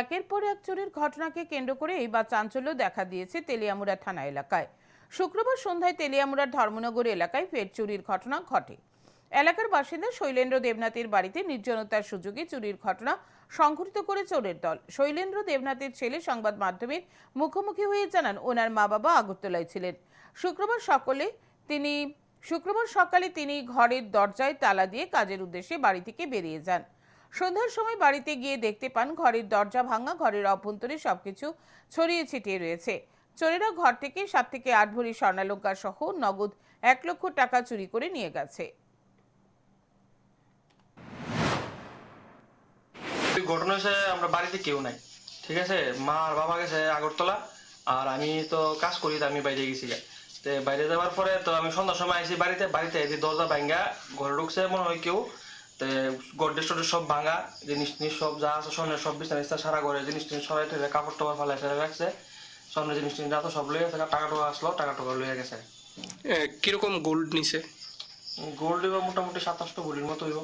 একের পর এক চুরির ঘটনাকে কেন্দ্র করে এইবার চাঞ্চল্য দেখা দিয়েছে তেলিয়ামুড়া থানা এলাকায়। শুক্রবার সন্ধ্যায় তেলিয়ামুড়ার ধর্মনগর এলাকায় ফের চুরির ঘটনা ঘটে। এলাকার বাসিন্দা শৈলেন্দ্র দেবনাথের বাড়িতে নির্জনতার সুযোগে চুরির ঘটনা সংঘটিত করে চোরের দল। শৈলেন্দ্র দেবনাথের ছেলে সংবাদ মাধ্যমের মুখোমুখি হয়ে জানান, ওনার মা বাবা আগরতলায় ছিলেন। শুক্রবার সকলে তিনি, শুক্রবার সকালে তিনি ঘরের দরজায় তালা দিয়ে কাজের উদ্দেশ্যে বাড়ি থেকে বেরিয়ে যান। সন্ধ্যার সময় বাড়িতে গিয়ে দেখতে পান, ঘরের দরজা ভাঙা, ঘরের অভ্যন্তরে সবকিছু ছড়িয়ে ছিটিয়ে রয়েছে। চোরেরা ঘর থেকে সাত থেকে আট ভরি স্বর্ণালঙ্কার সহ নগদ এক লক্ষ টাকা চুরি করে নিয়ে গেছে। ঘটনা হয়েছে, আমরা বাড়িতে কেউ নাই, ঠিক আছে? মা আর বাবা গেছে আগরতলা, আর আমি তো কাজ করি, তো আমি বাইরে গেছি তো বাইরে যাওয়ার পরে তো আমি সন্ধ্যার সময় আইসি বাড়িতে বাড়িতে এই দরজা ভাঙ্গা, ঘরে ঢুকছে মনে হয় কেউ। তো গড্ডেজ টডেজ সব ভাঙা জিনিস টিনিস সব যা আছে স্বর্ণের সব বিছানা টিছানা সারা করে জিনিস টিনিস সবাই ঠেলে কাপড় টাপড় ফালাই ফেলে রাখছে। স্বর্ণের জিনিস টিনিস যা তো সব লইয়া টাকা টাকা আসলো টাকা টাকা লইয়া গেছে। কীরকম গোল্ড নিছে? গোল্ড এবার মোটামুটি সাতাশটা ভরির মতো হইব।